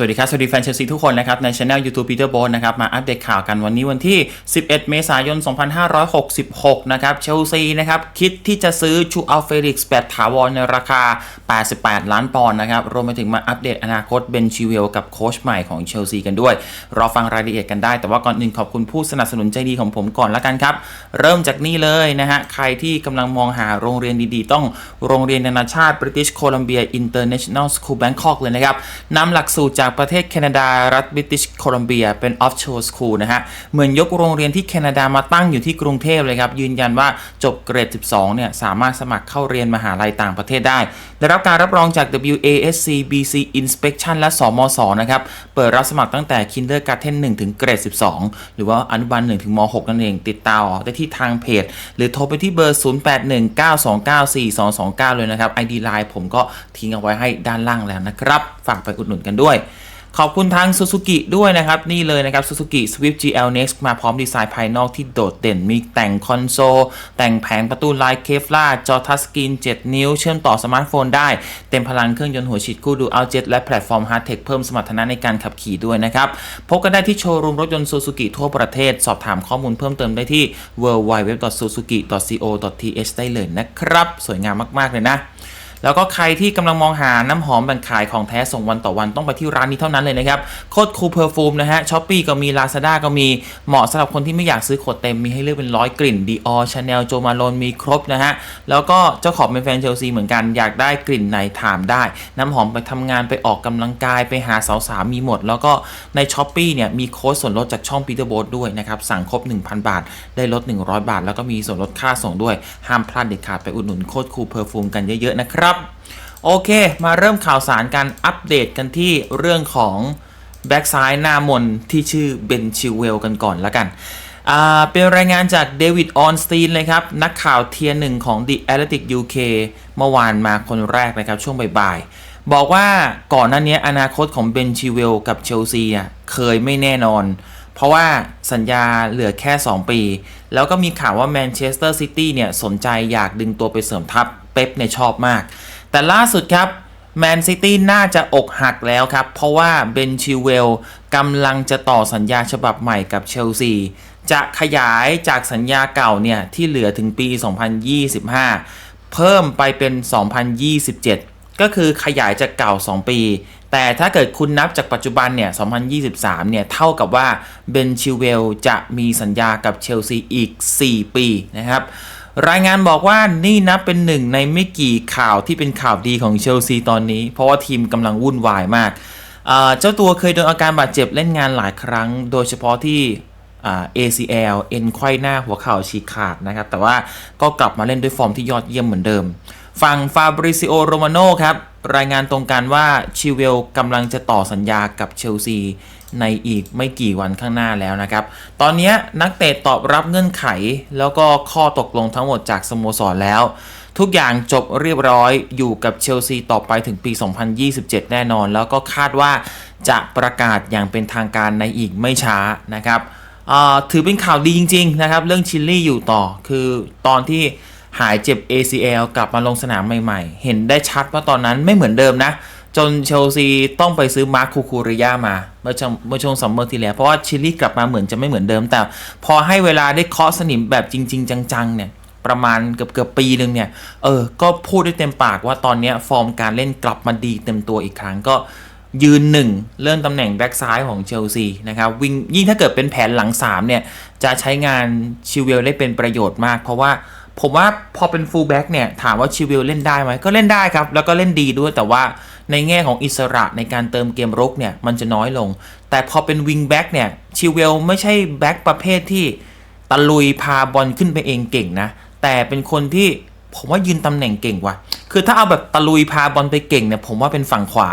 สวัสดีครับ สวัสดีแฟนเชลซีทุกคนนะครับ ในช anel YouTube Peter b o นะครับ มาอัปเดตข่าวกันวันนี้วันที่ 11 เมษายน 2566 นะครับ เชลซีนะครับ คิดที่จะซื้อชูอัลเฟริกส์แบบถาวรในราคา 88 ล้านปอนด์นะครับ รวมไปถึงมาอัปเดตอนาคตเบนชิเวลกับโค้ชใหม่ของเชลซีกันด้วย รอฟังรายละเอียดกันได้ แต่ว่าก่อนอื่นขอบคุณผู้สนับสนุนใจดีของผมก่อนละกันครับ เริ่มจากนี่เลยนะฮะ ใครที่กำลังมองหาโรงเรียนดีๆ ต้องโรงเรียนนานาชาติ British Columbia International School Bangkok เลยนะครับนำหลักสูตรจากประเทศแคนาดารัฐบริติชโคลัมเบียเป็น offshore school นะฮะ เหมือนยกโรงเรียนที่แคนาดามาตั้งอยู่ที่กรุงเทพเลยครับ ยืนยันว่าจบเกรด 12 เนี่ย สามารถสมัครเข้าเรียนมหาลัยต่างประเทศได้ ได้รับการรับรองจาก WASC BC Inspection และสมศนะครับ เปิดรับสมัครตั้งแต่ Kindergarten 1 ถึงเกรด 12 หรือว่าอนุบาล1ถึงม 6 นั่นเอง ติดต่อได้ที่ทางเพจ หรือโทรไปที่เบอร์ 0819294229 เลยนะครับ ID Line ผมก็ทิ้งเอาไว้ให้ด้านล่างแล้วนะครับ ฝากไปอุดหนุนกันด้วย ขอบคุณทาง Suzuki ด้วยนะครับ นี่เลยนะครับ Suzuki Swift GL Next มาพร้อมดีไซน์ภายนอกที่โดดเด่น มีแต่งคอนโซล แต่งแผงประตูลายเคฟล่าจอทัชสกรีน 7 นิ้ว เชื่อมต่อสมาร์ทโฟนได้ เต็มพลังเครื่องยนต์หัวฉีดคู่ดูอัลเจ็ตและแพลตฟอร์ม Hard Tech เพิ่มสมรรถนะในการขับขี่ด้วยนะครับ พบกันได้ที่โชว์รูมรถยนต์ Suzuki ทั่วประเทศ สอบถามข้อมูลเพิ่มเติมได้ที่ www.suzuki.co.th ได้เลยนะครับ สวยงามมากๆเลยนะ แล้วก็ใครที่กำลังมองหาน้ำหอมแบ่งขายของแท้ส่งวันต่อวันต้องไปที่ร้านนี้เท่านั้นเลยนะครับโคดคูเพอร์ฟูมนะฮะช้อปปี้ก็มี Lazada ก็มีเหมาะสำหรับคนที่ไม่อยากซื้อขวดเต็มมีให้เลือกเป็นร้อยกลิ่น Dior Chanel Jo Malone มีครบนะฮะแล้วก็เจ้าของเป็นแฟนเชลซีเหมือนกันอยากได้กลิ่นไหนถามได้ น้ำหอมไปทำงานไปออกกำลังกายไปหาสาวๆมีหมด แล้วก็ในช้อปปีเนี่ยมีโค้ดส่วนลดจากช่อง Peter b o ด้วยนะครับสั่งครบ 1,000 บาท ได้ลด 100 บาท แล้วก็มีส่วนลดค่าส่งด้วยห้ามพลาดเด็ดขาดไปอุดหนุนโคดคูเพอร์ฟูมกันเยอะๆนะครับโอเค มาเริ่มข่าวสารการอัปเดตกันที่เรื่องของแบ็กซ้ายหน้ามนที่ชื่อเบนชิวเวลกันก่อนละกัน เป็นรายงานจากเดวิดออนสตีนเลยครับ นักข่าวเทียร์หนึ่งของ The Athletic UK เมื่อวานมาคนแรกนะครับ ช่วงบ่ายๆ บอกว่าก่อนหน้านี้อนาคตของเบนชิวเวลกับเชลซีเคยไม่แน่นอน เพราะว่าสัญญาเหลือแค่ 2 ปี แล้วก็มีข่าวว่าแมนเชสเตอร์ซิตี้เนี่ยสนใจอยากดึงตัวไปเสริมทัพ ป๊ปเนี่ยชอบมาก แต่ล่าสุดครับแมนซิตี้น่าจะอกหักแล้วครับ เพราะว่าเบนชิวเวลกำลังจะต่อสัญญาฉบับใหม่กับเชลซี จะขยายจากสัญญาเก่าเนี่ย ที่เหลือถึงปี 2025 เพิ่มไปเป็น 2027 ก็คือขยายจากเก่า 2 ปี แต่ถ้าเกิดคุณนับจากปัจจุบันเนี่ย 2023 เนี่ย เท่ากับว่าเบนชิวเวลจะมีสัญญากับเชลซีอีก 4 ปีนะครับ รายงานบอกว่านี่นับเป็นหนึ่งในไม่กี่ข่าวที่เป็นข่าวดีของเชลซีตอนนี้ เพราะว่าทีมกำลังวุ่นวายมาก เจ้าตัวเคยโดนอาการบาดเจ็บเล่นงานหลายครั้ง โดยเฉพาะที่อ่า ACL เอ็นไขว้หน้าหัวเข่าฉีกขาดนะครับ แต่ว่าก็กลับมาเล่นด้วยฟอร์มที่ยอดเยี่ยมเหมือนเดิม ฝั่งฟาบริซิโอโรมาโนครับ รายงานตรงกันว่าชิเวลกำลังจะต่อสัญญากับเชลซี ในอีกไม่กี่วันข้างหน้าแล้วนะครับ ตอนนี้นักเตะตอบรับเงื่อนไข แล้วก็ข้อตกลงทั้งหมดจากสโมสรแล้ว ทุกอย่างจบเรียบร้อยอยู่กับเชลซีต่อไปถึงปี 2027 แน่นอน แล้วก็คาดว่าจะประกาศอย่างเป็นทางการในอีกไม่ช้านะครับถือเป็นข่าวดีจริง ๆ นะครับ เรื่องชิลลี่อยู่ต่อคือตอนที่หายเจ็บ ACL กลับมาลงสนามใหม่ ๆ เห็นได้ชัดว่าตอนนั้นไม่เหมือนเดิมนะ จนเชลซีต้องไปซื้อมาร์คคูคูริยามา เมื่อช่วงเมื่อช่วงซัมเมอร์ที่แล้ว เพราะว่าชิลี่กลับมาเหมือนจะไม่เหมือนเดิม แต่พอให้เวลาได้เคาะสนิมแบบจริง ๆ จังๆ เนี่ยประมาณเกือบเกือบปีหนึ่งเนี่ย เออ ก็พูดได้เต็มปากว่าตอนนี้ฟอร์มการเล่นกลับมาดีเต็มตัวอีกครั้งก็ยืนหนึ่งเลื่อนตำแหน่งแบ็กซ้ายของเชลซีนะครับวิ่งยิ่งถ้าเกิดเป็นแผนหลัง3เนี่ยจะใช้งานชิวเวลได้เป็นประโยชน์มาก เพราะว่า ผมว่าพอเป็นฟูลแบ็กเนี่ย ถามว่าชิวเวลเล่นได้ไหมก็เล่นได้ครับ แล้วก็เล่นดีด้วยแต่ว่าในแง่ของอิสระในการเติมเกมรุกเนี่ย มันจะน้อยลง แต่พอเป็นวิงแบ็กเนี่ยชิวเวลไม่ใช่แบ็กประเภทที่ตะลุยพาบอลขึ้นไปเองเก่งนะ แต่เป็นคนที่ผมว่ายืนตำแหน่งเก่งว่ะ คือถ้าเอาแบบตะลุยพาบอลไปเก่งเนี่ยผมว่าเป็นฝั่งขวา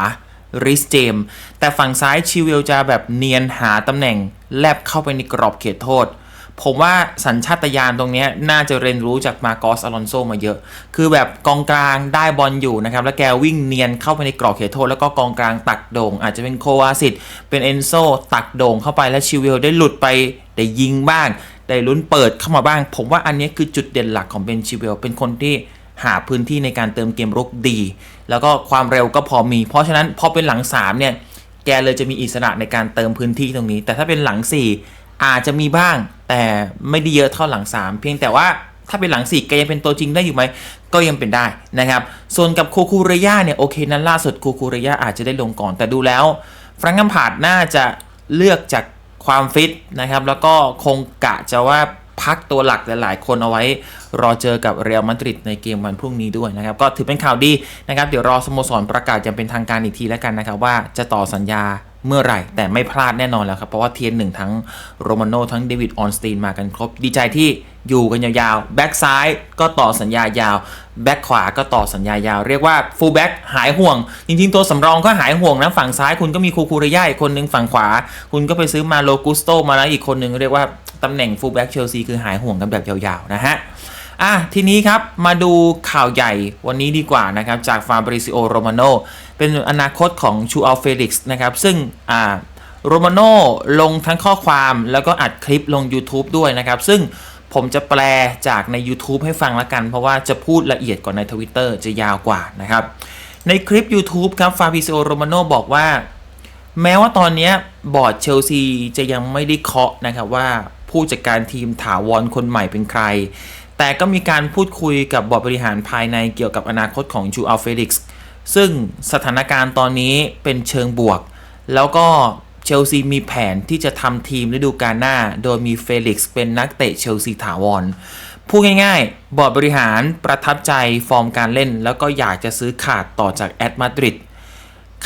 ริสเจมแต่ฝั่งซ้ายชิวเวลจะแบบเนียนหาตำแหน่งแลบเข้าไปในกรอบเขตโทษ ผมว่าสัญชาตญาณตรงนี้น่าจะเรียนรู้จากมาโกสอลอนโซมาเยอะ คือแบบกองกลางได้บอลอยู่นะครับ แล้วแกวิ่งเนียนเข้าไปในกรอบเขตโทษ แล้วก็กองกลางตักโด่ง อาจจะเป็นโควาสิตเป็นเอนโซตักโด่งเข้าไปแล้วชิวเวลได้หลุดไปได้ยิงบ้าง ได้ลุ้นเปิดเข้ามาบ้าง ผมว่าอันนี้คือจุดเด่นหลักของเบนชิเวลเป็นคนที่หาพื้นที่ในการเติมเกมรุกดี แล้วก็ความเร็วก็พอมี เพราะฉะนั้นพอเป็นหลัง3เนี่ยแกเลยจะมีอิสระในการเติมพื้นที่ตรงนี้ แต่ถ้าเป็นหลัง 4 อาจจะมีบ้าง แต่ไม่ได้เยอะเท่าหลัง 3 เพียงแต่ว่าถ้าเป็นหลัง4แกยังเป็นตัวจริงได้อยู่ไหม ก็ยังเป็นได้นะครับ ส่วนกับคูคูเรย่าเนี่ยโอเคนั้นล่าสุดคูคูเรย่าอาจจะได้ลงก่อน แต่ดูแล้วฟรังกัมพาดน่าจะเลือกจากความฟิตนะครับ แล้วก็คงกะจะว่าพักตัวหลักหลายๆ คนเอาไว้ รอเจอกับเรอัลมาดริดในเกมวันพรุ่งนี้ด้วยนะครับ ก็ถือเป็นข่าวดีนะครับ เดี๋ยวรอสโมสรประกาศอย่างเป็นทางการอีกทีแล้วกันนะครับ ว่าจะต่อสัญญา เมื่อไหร่แต่ไม่พลาดแน่นอนแล้วครับ เพราะว่าเทียนหนึ่งทั้งโรมาโนทั้งเดวิดออนสตีนมากันครบ ดีใจที่อยู่กันยาวๆ แบ็กซ้ายก็ต่อสัญญายาว แบ็กขวาก็ต่อสัญญายาว เรียกว่าฟูลแบ็กหายห่วง จริงๆ ตัวสำรองก็หายห่วงนะ ฝั่งซ้ายคุณก็มีคูคูเรย่าอีกคนนึงฝั่งขวา คุณก็ไปซื้อมาโลกุสโตมาแล้วอีกคนนึงเรียกว่าตำแหน่งฟูลแบ็กเชลซีคือหายห่วงกันแบบยาวๆ นะฮะอะทีนี้ครับมาดูข่าวใหญ่วันนี้ดีกว่านะครับจากฟาบริซิโอโรมาโน เป็นอนาคตของชูอัลเฟลิกซ์นะครับ ซึ่งอ่าโรมาโนลงทั้งข้อความแล้วก็อัดคลิปลง YouTube ด้วยนะครับ ซึ่งผมจะแปลจากใน YouTube ให้ฟังละกัน เพราะว่าจะพูดละเอียดกว่าใน Twitter จะยาวกว่านะครับ ในคลิป YouTube ครับฟาบิซิโอโรมาโนบอกว่า แม้ว่าตอนนี้บอร์ดเชลซีจะยังไม่ได้เคาะนะครับว่าผู้จัดการทีมถาวรคนใหม่เป็นใคร แต่ก็มีการพูดคุยกับบอร์ดบริหารภายในเกี่ยวกับอนาคตของจูอัลเฟลิกซ์ ซึ่งสถานการณ์ตอนนี้เป็นเชิงบวก แล้วก็เชลซีมีแผนที่จะทำทีมฤดูกาลหน้า โดยมีเฟลิกซ์เป็นนักเตะเชลซีถาวรพูดง่ายๆ บอร์ดบริหารประทับใจฟอร์มการเล่น แล้วก็อยากจะซื้อขาดต่อจากแอตมาดริด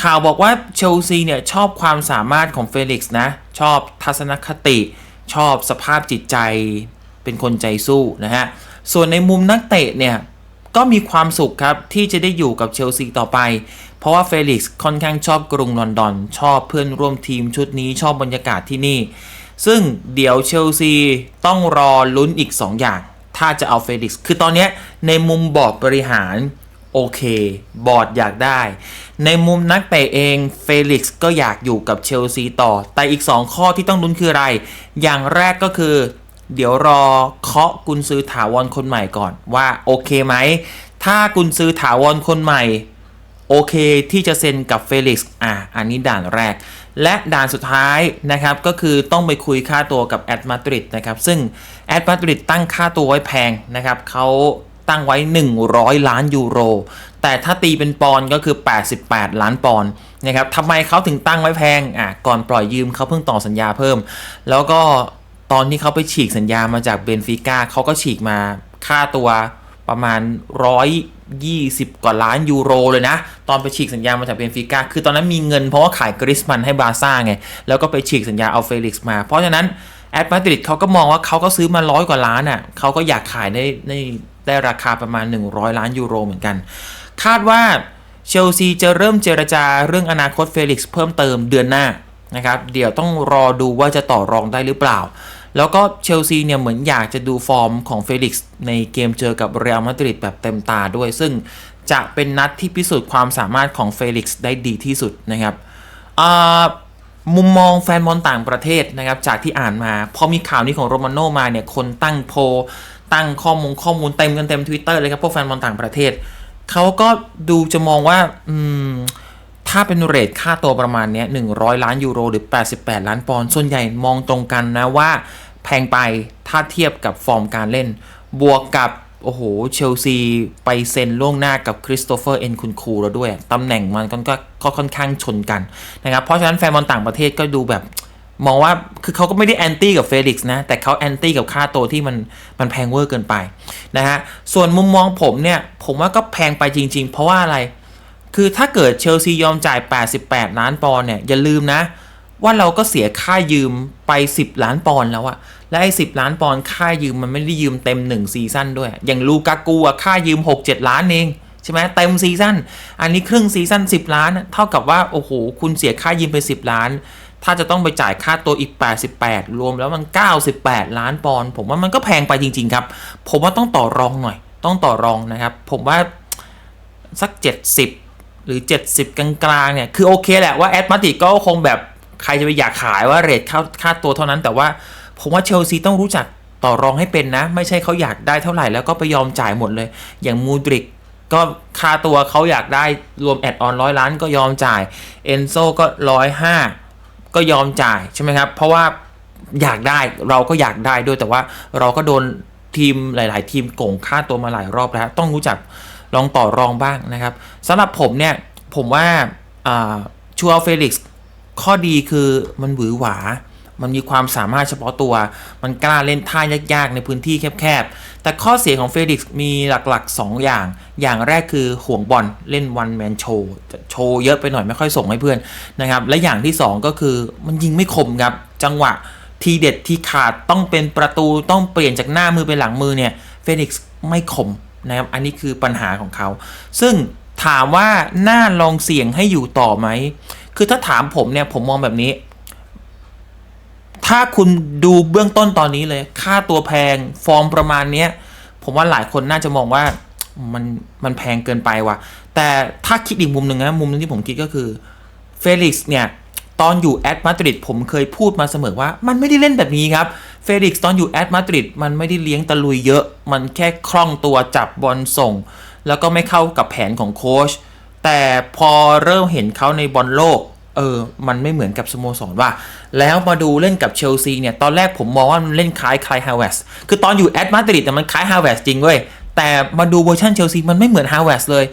ข่าวบอกว่าเชลซีเนี่ยชอบความสามารถของเฟลิกซ์นะ ชอบทัศนคติ ชอบสภาพจิตใจ เป็นคนใจสู้นะฮะ ส่วนในมุมนักเตะเนี่ย ก็มีความสุขครับ ที่จะได้อยู่กับเชลซีต่อไป เพราะว่าเฟลิกซ์ค่อนข้างชอบกรุงลอนดอน ชอบเพื่อนร่วมทีมชุดนี้ชอบบรรยากาศที่นี่ ซึ่งเดี๋ยวเชลซีต้องรอลุ้นอีก 2 อย่าง ถ้าจะเอาเฟลิกซ์คือตอนนี้ในมุมบอร์ดบริหารโอเคบอร์ดอยากได้ ในมุมนักเตะเองเฟลิกซ์ก็อยากอยู่กับเชลซีต่อ แต่อีก 2 ข้อที่ต้องลุ้นคืออะไร อย่างแรกก็คือ เดี๋ยวรอเคาะกุนซือถาวรคนใหม่ก่อนว่าโอเคไหม ถ้ากุนซือถาวรคนใหม่ โอเคที่จะเซ็นกับเฟลิกซ์อะอันนี้ด่านแรก และด่านสุดท้ายนะครับ ก็คือต้องไปคุยค่าตัวกับแอตมาดริดนะครับ ซึ่งแอตมาดริดตั้งค่าตัวไว้แพงนะครับเขาตั้งไว้ 100 ล้านยูโร แต่ถ้าตีเป็นปอนก็คือ 88 ล้านปอนนะครับทำไมเขาถึงตั้งไว้แพงอะก่อนปล่อยยืมเขาเพิ่งต่อสัญญาเพิ่ม แล้วก็ ตอนที่เขาไปฉีกสัญญามาจากเบนฟิก้าเขาก็ฉีกมาค่าตัวประมาณ120กว่าล้านยูโรเลยนะ ตอนไปฉีกสัญญามาจากเบนฟิก้าคือตอนนั้นมีเงินเพราะว่าขายกริสมันให้บาร์ซ่าไง แล้วก็ไปฉีกสัญญาเอาเฟลิกซ์มา เพราะฉะนั้นแอตมาดริดเขาก็มองว่าเขาก็ซื้อมาร้อยกว่าล้านอะเขาก็อยากขายได้ได้ได้ราคาประมาณ 100 ล้านยูโรเหมือนกัน คาดว่าเชลซีจะเริ่มเจรจาเรื่องอนาคตเฟลิกซ์เพิ่มเติมเดือนหน้านะครับ เดี๋ยวต้องรอดูว่าจะต่อรองได้หรือเปล่า แล้วก็เชลซีเนี่ยเหมือนอยากจะดูฟอร์มของเฟลิกซ์ในเกมเจอกับเรอัลมาดริดแบบเต็มตาด้วย ซึ่งจะเป็นนัดที่พิสูจน์ความสามารถของเฟลิกซ์ได้ดีที่สุดนะครับมุมมองแฟนบอลต่างประเทศนะครับจากที่อ่านมา พอมีข่าวนี้ของโรมาโนมาเนี่ยคนตั้งโพตั้งข้อมูลข้อมูลเต็มกันเต็ม Twitter เลยครับพวกแฟนบอลต่างประเทศเขาก็ดูจะมองว่าอืม ถ้าเป็นเรทค่าตัวประมาณนี้100 ล้านยูโรหรือ 88 ล้านปอนด์ส่วนใหญ่มองตรงกันนะว่าแพงไปถ้าเทียบกับฟอร์มการเล่น บวกกับโอ้โห เชลซีไปเซ็นล่วงหน้ากับคริสโตเฟอร์เอ็นคุนคูแล้วด้วย ตำแหน่งมันก็ก็ก็ค่อนข้างชนกันนะครับ เพราะฉะนั้นแฟนบอลต่างประเทศก็ดูแบบ มองว่าคือเขาก็ไม่ได้แอนตี้กับเฟลิกซ์นะ แต่เขาแอนตี้กับค่าตัวที่มันมันแพงเวอร์เกินไปนะฮะ ส่วนมุมมองผมเนี่ย ผมว่าก็แพงไปจริง ๆ เพราะว่าอะไร คือถ้าเกิดเชลซียอมจ่าย 88 ล้านปอนด์เนี่ยอย่าลืมนะ ว่าเราก็เสียค่ายืมไป 10 ล้านปอนด์แล้วอะและไอ้10ล้านปอนด์ค่ายืมมันไม่ได้ยืมเต็ม 1 ซีซั่นด้วย อย่างลูกากูอะค่ายืม 6-7 ล้านเองใช่ไหมเต็มซีซั่นอันนี้ครึ่งซีซั่น10 ล้าน เท่ากับว่าโอ้โหคุณเสียค่ายืมไป 10 ล้าน ถ้าจะต้องไปจ่ายค่าตัวอีก 88 รวมแล้วมัน 98 ล้านปอนด์ผมว่ามันก็แพงไปจริง ๆ ครับ ผมว่าต้องต่อรองหน่อย ต้องต่อรองนะครับ ผมว่าสัก 70 หรือ 70 กลางๆเนี่ยคือโอเคแหละว่าแอดมาติก็คงแบบใครจะไปอยากขายว่าเรทค่าค่าตัวเท่านั้น แต่ว่าผมว่าเชลซีต้องรู้จักต่อรองให้เป็นนะ ไม่ใช่เขาอยากได้เท่าไหร่แล้วก็ไปยอมจ่ายหมดเลย อย่างมูดริกก็ค่าตัวเขาอยากได้รวมแอดออนร้อยล้านก็ยอมจ่ายเอนโซก็ร้อยห้าก็ยอมจ่ายใช่ไหมครับ เพราะว่าอยากได้เราก็อยากได้ด้วยแต่ว่าเราก็โดนทีมหลาย ๆ ทีมโกงค่าตัวมาหลายรอบแล้ว ต้องรู้จัก ลองต่อรองบ้างนะครับสำหรับผมเนี่ย ผมว่าชัวเฟลิกซ์ข้อดีคือมันหวือหวา มันมีความสามารถเฉพาะตัว มันกล้าเล่นท่ายากๆ ในพื้นที่แคบๆ แต่ข้อเสียของเฟลิกซ์มีหลักๆ 2 อย่าง อย่างแรกคือห่วงบอลเล่นวันแมนโชว์โชว์เยอะไปหน่อยไม่ค่อยส่งให้เพื่อนนะครับ และอย่างที่ 2 ก็คือมันยิงไม่คมครับ จังหวะทีเด็ดที่ขาดต้องเป็นประตูต้องเปลี่ยนจากหน้ามือไปหลังมือเนี่ยเฟนิกซ์ไม่คม นะครับ อันนี้คือปัญหาของเขา ซึ่งถามว่าน่าลองเสี่ยงให้อยู่ต่อไหม คือถ้าถามผมเนี่ยผมมองแบบนี้ ถ้าคุณดูเบื้องต้นตอนนี้เลย ค่าตัวแพงฟอร์มประมาณเนี้ย ผมว่าหลายคนน่าจะมองว่ามันมันแพงเกินไปว่ะ แต่ถ้าคิดอีกมุมหนึ่งนะ มุมนึงที่ผมคิดก็คือเฟลิกซ์เนี่ย ตอนอยู่แอตมาดริดผมเคยพูดมาเสมอว่า มันไม่ได้เล่นแบบนี้ครับ ฟลิกซ์ตอนอยู่แอตมาดริดมันไม่ได้เลี้ยงตะลุยเยอะ มันแค่คล่องตัวจับบอลส่ง แล้วก็ไม่เข้ากับแผนของโค้ชแต่พอเริ่มเห็นเขาในบอลโลกเออ มันไม่เหมือนกับสโมสรว่า แล้วมาดูเล่นกับเชลซีเนี่ย ตอนแรกผมมองว่ามันเล่นคล้ายคล้ายฮาวเวสคือตอนอยู่แอตมาดริดแต่มันคล้ายฮาวเวสจริงเว้ย แต่มาดูเวอร์ชันเชลซีมันไม่เหมือนฮาวเวสเลย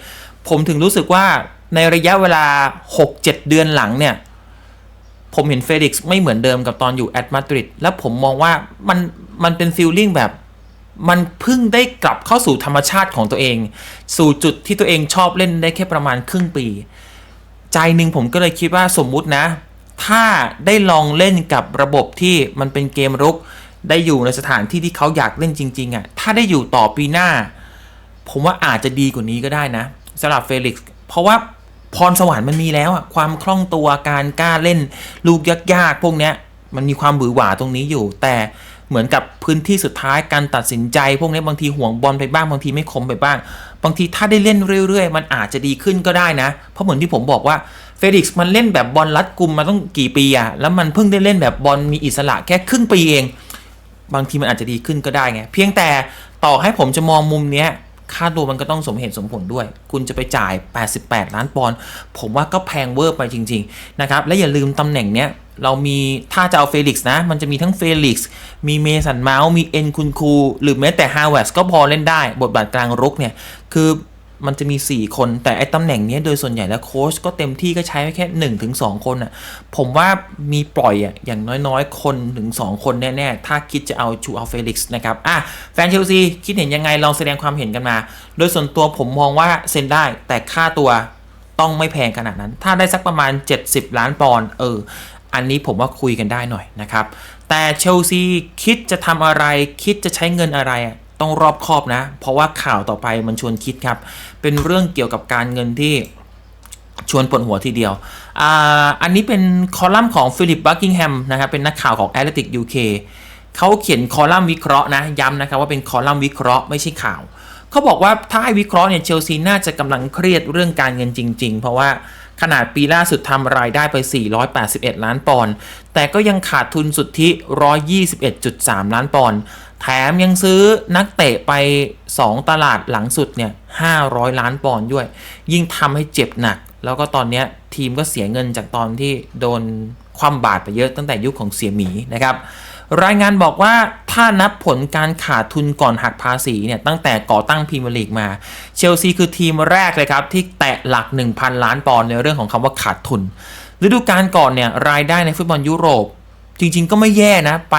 ผมถึงรู้สึกว่าในระยะเวลา 6-7 เดือนหลังเนี่ย ผมเห็นเฟลิกซ์ไม่เหมือนเดิมกับตอนอยู่แอตมาดริดแล้วผมมองว่ามันมันเป็นฟีลลิ่งแบบ มันเพิ่งได้กลับเข้าสู่ธรรมชาติของตัวเอง สู่จุดที่ตัวเองชอบเล่นได้แค่ประมาณครึ่งปี ใจหนึ่งผมก็เลยคิดว่าสมมุตินะ ถ้าได้ลองเล่นกับระบบที่มันเป็นเกมรุก ได้อยู่ในสถานที่ที่เขาอยากเล่นจริง ๆอะ่ะถ้าได้อยู่ต่อปีหน้า ผมว่าอาจจะดีกว่านี้ก็ได้นะสำหรับเฟลิกซ์เพราะว่า พรสวรรค์มันมีแล้วอะความคล่องตัวการกล้าเล่น ลูกยากๆพวกเนี้ย มันมีความบือหวาตรงนี้อยู่ แต่เหมือนกับพื้นที่สุดท้ายการตัดสินใจ พวกนี้บางทีห่วงบอลไปบ้างบางทีไม่คมไปบ้าง บางทีถ้าได้เล่นเรื่อยๆ มันอาจจะดีขึ้นก็ได้นะ เพราะเหมือนที่ผมบอกว่าเฟลิกซ์มันเล่นแบบบอลรัดกุมมาต้องกี่ปีอะแล้วมันเพิ่งได้เล่นแบบบอลมีอิสระแค่ครึ่งปีเอง บางทีมันอาจจะดีขึ้นก็ได้ไงเพียงแต่ต่อให้ผมจะมองมุมเนี้ย ค่าตัวมันก็ต้องสมเหตุสมผลด้วย คุณจะไปจ่าย 88 ล้านปอนด์ผมว่าก็แพงเวอร์ไปจริง ๆ นะครับ และอย่าลืมตำแหน่งเนี้ย เรามีถ้าจะเอาเฟลิกซ์นะ มันจะมีทั้งเฟลิกซ์มีเมสันเมาส์มีเอ็นคุนคู หรือแม้แต่ฮาวเวสก็พอเล่นได้ บทบาทกลางรุกเนี่ย คือ มันจะมี 4 คน แต่ไอ้ตำแหน่งนี้โดยส่วนใหญ่แล้วโค้ชก็เต็มที่ก็ใช้แค่1-2ถึงสคนอะ ผมว่ามีปล่อยอะอย่างน้อยๆ คนถึง2คนแน่ๆ ถ้าคิดจะเอาชูเอาเฟลิกซ์นะครับ อะ แฟนเชลซีคิดเห็นยังไง ลองแสดงความเห็นกันมา โดยส่วนตัวผมมองว่าเซ็นได้แต่ค่าตัวต้องไม่แพงขนาดนั้น ถ้าได้สักประมาณ 70 ล้านปอนด์เออ อันนี้ผมว่าคุยกันได้หน่อยนะครับ แต่เชลซีคิดจะทำอะไรคิดจะใช้เงินอะไรอะ ต้องรอบคอบนะ เพราะว่าข่าวต่อไปมันชวนคิดครับ เป็นเรื่องเกี่ยวกับการเงินที่ชวนปวดหัวทีเดียวออันนี้เป็นคอลัมน์ของฟิลิปบักกิงแฮมนะครับเป็นนักข่าวของ Athletic UK เขาเขียนคอลัมน์วิเคราะห์นะ ย้ำนะครับว่าเป็นคอลัมน์วิเคราะห์ไม่ใช่ข่าว เขาบอกว่าถ้าให้วิเคราะห์เนี่ยเชลซีน่าจะกำลังเครียดเรื่องการเงินจริง ๆ เพราะว่าขนาดปีล่าสุดทำรายได้ไป 481 ล้านปอนด์ แต่ก็ยังขาดทุนสุทธิ 121.3 ล้านปอนด์ แถมยังซื้อนักเตะไป 2 ตลาดหลังสุดเนี่ย500 ล้านปอนด์ด้วย ยิ่งทำให้เจ็บหนัก แล้วก็ตอนนี้ทีมก็เสียเงินจากตอนที่โดนคว่ำบาตรไปเยอะตั้งแต่ยุคของเสียหมีนะครับ รายงานบอกว่าถ้านับผลการขาดทุนก่อนหักภาษีเนี่ยตั้งแต่ก่อตั้งพรีเมียร์ลีกมา เชลซีคือทีมแรกเลยครับ ที่แตะหลัก 1,000 ล้านปอนด์ในเรื่องของคำว่าขาดทุนฤดูกาลก่อนเนี่ยรายได้ในฟุตบอลยุโรป จริง ๆ ก็ไม่แย่นะ ไป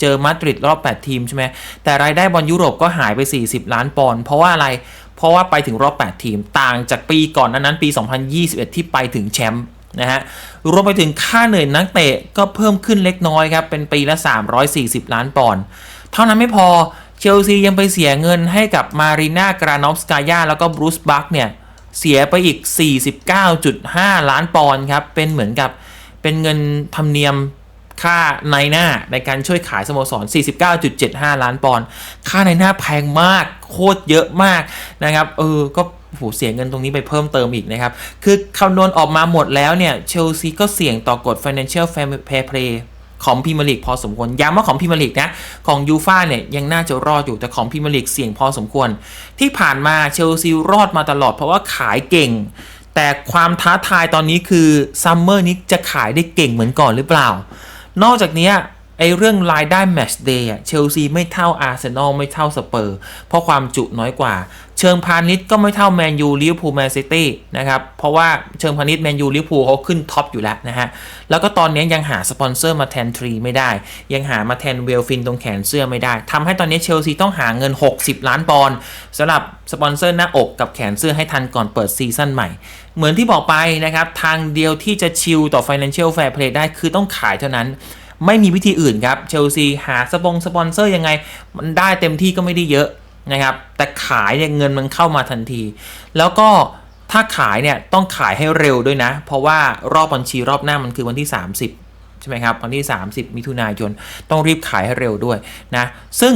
เจอมาดริดรอบ 8 ทีมใช่ไหมแต่รายได้บอลยุโรปก็หายไป 40 ล้านปอนด์เพราะว่าอะไร เพราะว่าไปถึงรอบ 8 ทีมต่างจากปีก่อนนั้นปี 2021 ที่ไปถึงแชมป์นะฮะรวมไปถึงค่าเหนื่อยนักเตะก็เพิ่มขึ้นเล็กน้อยครับ เป็นปีละ 340 ล้านปอนด์เท่านั้นไม่พอเชลซียังไปเสียเงินให้กับมารีนากรานอฟสกายาแล้วก็บรูซบัคเนี่ยเสียไปอีก 49.5 ล้านปอนด์ครับ เป็นเหมือนกับเป็นเงินธรรมเนียม ค่าในหน้าในการช่วยขายสโมสร 49.75 ล้านปอนด์ ค่าในหน้าแพงมาก โคตรเยอะมากนะครับ เออ ก็โหเสียเงินตรงนี้ไปเพิ่มเติมอีกนะครับ คือคำนวณออกมาหมดแล้วเนี่ย เชลซีก็เสี่ยงต่อกฎ Financial Fair Play ของพรีเมียร์ลีกพอสมควร ย้ำว่าของพรีเมียร์ลีกนะ ของยูฟ่าเนี่ยยังน่าจะรอดอยู่ แต่ของพรีเมียร์ลีกเสี่ยงพอสมควร ที่ผ่านมาเชลซีรอดมาตลอดเพราะว่าขายเก่ง แต่ความท้าทายตอนนี้คือซัมเมอร์นี้จะขายได้เก่งเหมือนก่อนหรือเปล่า นอกจากนี้ ไอเรื่องรายได้แมชเดย์เชลซีไม่เท่าอาร์เซนอลไม่เท่าสเปอร์ เพราะความจุน้อยกว่า เชิงพาณิชย์ก็ไม่เท่าแมนยูลิเวอร์พูลแมนซิตี้นะครับเพราะว่าเชิงพาณิชย์แมนยูลิเวอร์พูลเขาขึ้นท็อปอยู่แล้วนะฮะแล้วก็ตอนนี้ยังหาสปอนเซอร์มาแทนทรีไม่ได้ ยังหามาแทนเวลฟินตรงแขนเสื้อไม่ได้ทำให้ตอนนี้เชลซีต้องหาเงิน 60 ล้านปอนด์สำหรับสปอนเซอร์หน้าอกกับแขนเสื้อให้ทันก่อนเปิดซีซั่นใหม่เหมือนที่บอกไปนะครับทางเดียวที่จะชิลต่อ Financial Fair Play ได้คือต้องขายเท่านั้น ไม่มีวิธีอื่นครับเชลซีหาสปงสปอนเซอร์ยังไง มันได้เต็มที่ก็ไม่ได้เยอะนะครับ แต่ขายเนี่ยเงินมันเข้ามาทันที แล้วก็ถ้าขายเนี่ยต้องขายให้เร็วด้วยนะ เพราะว่ารอบบัญชีรอบหน้ามันคือวันที่ 30 ใช่ไหมครับ วันที่ 30 มิถุนายน ต้องรีบขายให้เร็วด้วยนะ ซึ่ง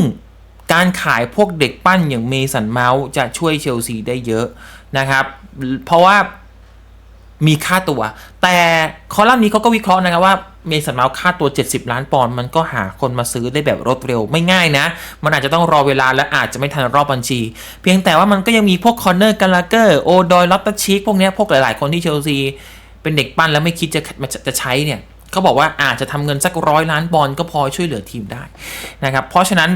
การขายพวกเด็กปั้นอย่างเมสันเมาส์จะช่วยเชลซีได้เยอะนะครับ เพราะว่า มีค่าตัว แต่คอลัมน์นี้เขาก็วิเคราะห์นะครับว่าเมสันเมาส์ค่าตัว 70 ล้านปอนด์มันก็หาคนมาซื้อได้แบบรวดเร็วไม่ง่ายนะ มันอาจจะต้องรอเวลาและอาจจะไม่ทันรอบบัญชี เพียงแต่ว่ามันก็ยังมีพวกคอนเนอร์กาลาเกอร์โอดอยลอตตชิกพวกนี้พวกหลาย ๆ คนที่เชลซี เป็นเด็กปั้นแล้วไม่คิดจะจะจะใช้เนี่ยเขาบอกว่าอาจจะทำเงินสักร้อยล้านปอนด์ก็พอช่วยเหลือทีมได้นะครับเพราะฉะนั้น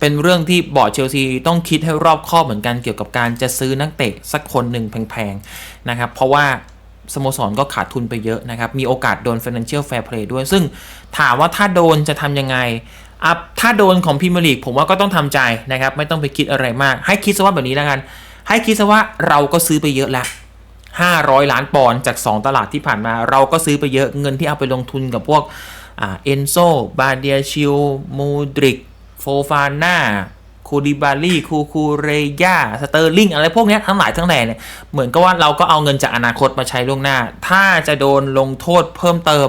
เป็นเรื่องที่บอร์ดเชลซีต้องคิดให้รอบคอบเหมือนกันเกี่ยวกับการจะซื้อนักเตะสักคนหนึ่งแพงๆนะครับเพราะว่า สโมสรก็ขาดทุนไปเยอะนะครับ มีโอกาสโดน Financial Fair Play ด้วย ซึ่งถามว่าถ้าโดนจะทำยังไงอะถ้าโดนของพรีเมียร์ลีกผมว่าก็ต้องทำใจนะครับ ไม่ต้องไปคิดอะไรมาก ให้คิดซะว่าแบบนี้แล้วกัน ให้คิดซะว่าเราก็ซื้อไปเยอะแล้ว500 ล้านปอนด์จาก 2 ตลาดที่ผ่านมา เราก็ซื้อไปเยอะเงินที่เอาไปลงทุนกับพวกอ่าเอนโซบาเดียชิลมูดริกโฟฟาน่า คูดิบาลีคูคูเรยาสเตอร์ลิงอะไรพวกนี้ทั้งหลายทั้งแหล่เนี่ยเหมือนกับว่าเราก็เอาเงินจากอนาคตมาใช้ล่วงหน้า ถ้าจะโดนลงโทษเพิ่มเติม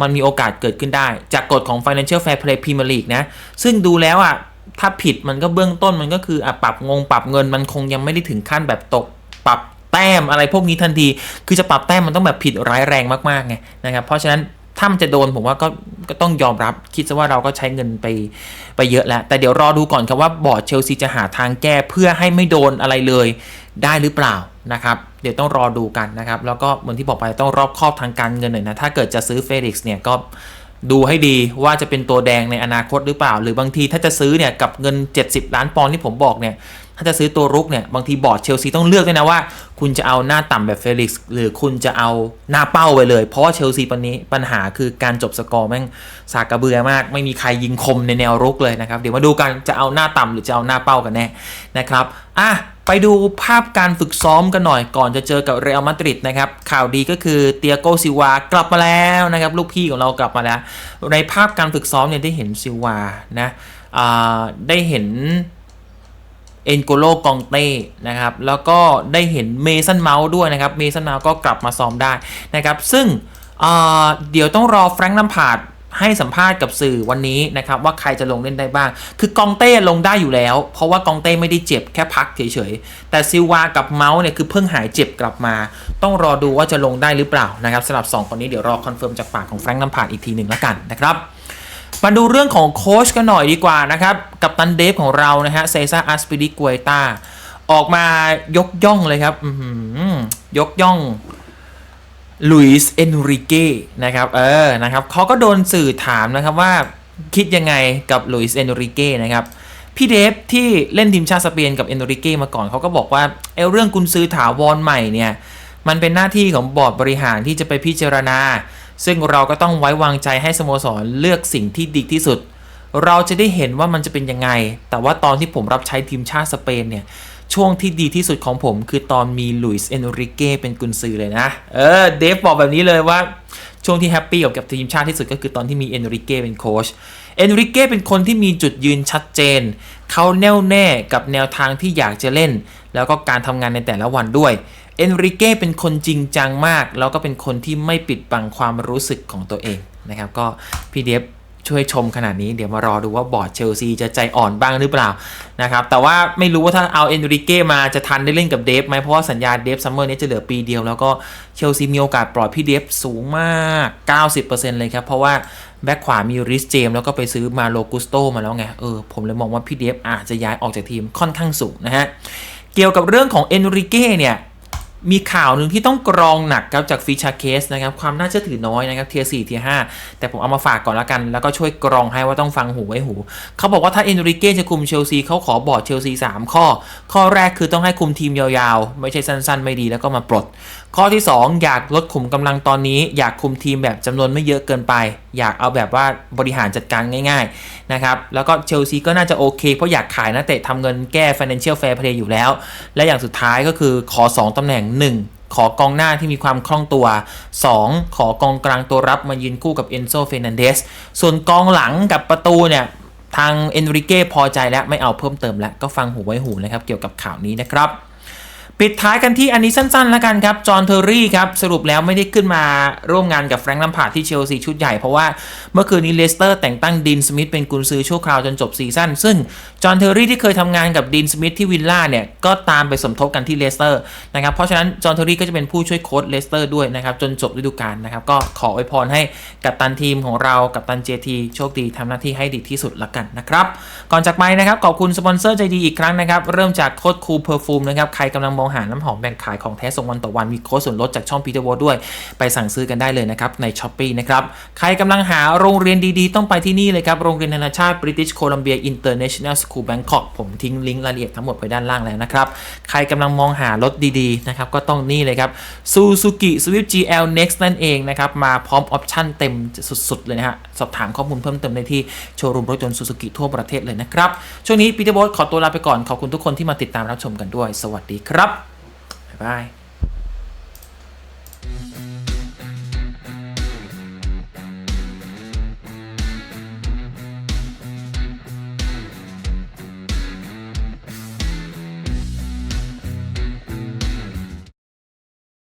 มันมีโอกาสเกิดขึ้นได้ จากกฎของ Financial Fair Play Premier League นะ ซึ่งดูแล้วอะถ้าผิดมันก็เบื้องต้นมันก็คืออะปรับงงปรับเงินมันคงยังไม่ได้ถึงขั้นแบบตกปรับแต้มอะไรพวกนี้ทันที คือจะปรับแต้มมันต้องแบบผิดร้ายแรงมากๆไงนะครับ เพราะฉะนั้น ถ้ามันจะโดนผมว่าก็ก็ต้องยอมรับคิดซะว่าเราก็ใช้เงินไปไปเยอะแล้ว แต่เดี๋ยวรอดูก่อนครับว่าบอร์ดเชลซีจะหาทางแก้เพื่อให้ไม่โดนอะไรเลยได้หรือเปล่านะครับ เดี๋ยวต้องรอดูกันนะครับ แล้วก็เหมือนที่บอกไปต้องรอบคอบทางการเงินหน่อยนะ ถ้าเกิดจะซื้อเฟลิกซ์เนี่ยก็ดูให้ดีว่าจะเป็นตัวแดงในอนาคตหรือเปล่า หรือบางทีถ้าจะซื้อเนี่ยกับเงิน 70 ล้านปอนด์ที่ผมบอกเนี่ย ถ้าจะซื้อตัวรุกเนี่ยบางทีบอร์ดเชลซีต้องเลือกด้วยนะว่า คุณจะเอาหน้าต่ำแบบเฟลิกซ์หรือคุณจะเอาหน้าเป้าไปเลย เพราะว่าเชลซีปันนี้ปัญหาคือการจบสกอร์แม่งสากกระเบือมาก ไม่มีใครยิงคมในแนวรุกเลยนะครับเดี๋ยวมาดูกันจะเอาหน้าต่ำหรือจะเอาหน้าเป้ากันแน่นะครับอะไปดูภาพการฝึกซ้อมกันหน่อยก่อนจะเจอกับเรอัลมาดริดนะครับข่าวดีก็คือเตียโกซิวากลับมาแล้วนะครับลูกพี่ของเรากลับมาแล้ว ในภาพการฝึกซ้อมเนี่ยได้เห็นซิวานะอ่าได้เห็น เอ็นโกโลกองเต้นะครับ แล้วก็ได้เห็นเมสันเมาส์ด้วยนะครับ เมสันเมาส์ก็กลับมาซ้อมได้นะครับ ซึ่งเเดี๋ยวต้องรอแฟรงค์ลัมพาดให้สัมภาษณ์กับสื่อวันนี้นะครับว่าใครจะลงเล่นได้บ้าง คือกองเต้ลงได้อยู่แล้ว เพราะว่ากองเต้ไม่ได้เจ็บแค่พักเฉยๆ แต่ซิวากับเมาส์เนี่ยคือเพิ่งหายเจ็บกลับมา ต้องรอดูว่าจะลงได้หรือเปล่านะครับสำหรับ 2 คนนี้เดี๋ยวรอคอนเฟิร์มจากปากของแฟรงค์ลัมพาดอีกทีหนึ่งแล้วกันนะครับ มาดูเรื่องของโค้ชกันหน่อยดีกว่านะครับ กับตันเดฟของเรานะฮะเซซ่าอัสปิดิกวยตาออกมายกย่องเลยครับยกย่องลุยส์เอนริเก้นะครับเออนะครับเขาก็โดนสื่อถามนะครับว่าคิดยังไงกับลุยส์เอนริเก้นะครับพี่เดฟที่เล่นทีมชาติสเปนกับเอนริเก้มาก่อนเขาก็บอกว่าไอ้เรื่องกุนซือถาวรใหม่เนี่ย มันเป็นหน้าที่ของบอร์ดบริหารที่จะไปพิจารณา ซึ่งเราก็ต้องไว้วางใจให้สโมสรเลือกสิ่งที่ดีที่สุด เราจะได้เห็นว่ามันจะเป็นยังไง แต่ว่าตอนที่ผมรับใช้ทีมชาติสเปนเนี่ยช่วงที่ดีที่สุดของผมคือตอนมีลุยส์เอนริเก้เป็นกุนซือเลยนะ เออ เดฟบอกแบบนี้เลยว่า ช่วงที่แฮปปี้กับทีมชาติที่สุดก็คือตอนที่มีเอนริเก้เป็นโค้ช เอนริเก้เป็นคนที่มีจุดยืนชัดเจน เขาแน่วแน่กับแนวทางที่อยากจะเล่น แล้วก็การทำงานในแต่ละวันด้วย เอนริเก้เป็นคนจริงจังมาก แล้วก็เป็นคนที่ไม่ปิดบังความรู้สึกของตัวเองนะครับก็พี่เดฟช่วยชมขนาดนี้เดี๋ยวมารอดูว่าบอร์ดเชลซีจะใจอ่อนบ้างหรือเปล่านะครับแต่ว่าไม่รู้ว่าถ้าเอาเอนริเก้มาจะทันได้เล่นกับเดฟไหมเพราะว่าสัญญาเดฟซัมเมอร์นี้จะเหลือปีเดียว แล้วก็เชลซีมีโอกาสปล่อยพี่เดฟสูงมาก 90%เลยครับ เพราะว่าแบ็คขวามีริสเจมแล้วก็ไปซื้อมาโลกุสโตมาแล้วไงเออผมเลยมองว่าพี่เดฟอาจจะย้ายออกจากทีมค่อนข้างสูงนะฮะเกี่ยวกับเรื่องของเอนริเก้เนี่ย มีข่าวหนึ่งที่ต้องกรองหนักครับจากฟิชาเคสนะครับความน่าเชื่อถือน้อยนะครับเทียสี่เทียห้าแต่ผมเอามาฝากก่อนละกัน แล้วก็ช่วยกรองให้ว่าต้องฟังหูไว้หู เขาบอกว่าถ้าเอนริเก้จะคุมเชลซีเขาขอบอร์ดเชลซี3ข้อ ข้อแรกคือต้องให้คุมทีมยาวๆ ไม่ใช่สั้นๆ ไม่ดีแล้วก็มาปลด ข้อที่ 2 อยากลดขุมกำลังตอนนี้ อยากคุมทีมแบบจำนวนไม่เยอะเกินไป อยากเอาแบบว่าบริหารจัดการง่าย ๆ นะครับ แล้วก็เชลซีก็น่าจะโอเค เพราะอยากขายนักเตะทำเงินแก้ financial fair play อยู่แล้ว และอย่างสุดท้ายก็คือขอ 2 ตำแหน่ง 1ขอกองหน้าที่มีความคล่องตัว 2 ขอกองกลางตัวรับมายืนคู่กับเอนโซเฟรนันเดส ส่วนกองหลังกับประตูเนี่ย ทางเอนริเก้พอใจแล้วไม่เอาเพิ่มเติมแล้ว ก็ฟังหูไว้หูนะครับ เกี่ยวกับข่าวนี้นะครับ ปิดท้ายกันที่อันนี้สั้นๆแล้วกันครับ จอห์นเทอร์รี่ครับ สรุปแล้วไม่ได้ขึ้นมาร่วมงานกับแฟรงค์ลัมพาร์ดที่เชลซีชุดใหญ่ เพราะว่าเมื่อคืนนี้เลสเตอร์แต่งตั้งดินสมิธเป็นกุนซือชั่วคราวจนจบซีซั่นซึ่งจอห์นเทอร์รี่ที่เคยทำงานกับดินสมิธที่วิลล่าเนี่ย ก็ตามไปสมทบกันที่เลสเตอร์นะครับเพราะฉะนั้นจอห์นเทอร์รี่ก็จะเป็นผู้ช่วยโค้ชเลสเตอร์ด้วยนะครับจนจบฤดูกาลนะครับก็ขออวยพรให้กับตันทีมของเรากับตันเจทีโชคดีทำหน้าที่ให้ดีที่สุดละกันนะครับก่อนจากไปนะครับขอบคุณสปอนเซอร์ใจดีอีกครั้งนะครับเริ่มจากโค้ดคูเพอร์ฟูมนะครับใครกำลังมองหาน้ำหอมแบ่งขายของแท้ส่งวันต่อวันมีโค้ดส่วนลดจากช่องพีเตอร์วด้วย ไปสั่งซื้อกันได้เลยนะครับใน s h อ p e e นะครับใครกำลังหาโรงเรียนดีๆ ต้องไปที่นี่เลยครับ โรงเรียนนานาชาติ British Columbia International School Bangkok ผมทิ้งลิงก์รายละเอียดทั้งหมดไว้ด้านล่างแล้วนะครับ ใครกำลังมองหารถดีๆนะครับก็ต้องนี่เลยครับ Suzuki Swift GL Next นั่นเองนะครับมาพร้อมออปชั่นเต็มสุดๆเลยนะฮะสอบถามข้อมูลเพิ่มเติมได้ที่โชว์รูมรถยนต์ Suzuki ทั่วประเทศเลยนะครับ ช่วงนี้พีเตอร์โบขอตัวลาไปก่อน ขอบคุณทุกคนที่มาติดตามรับชมกันด้วย สวัสดีครับ Bye.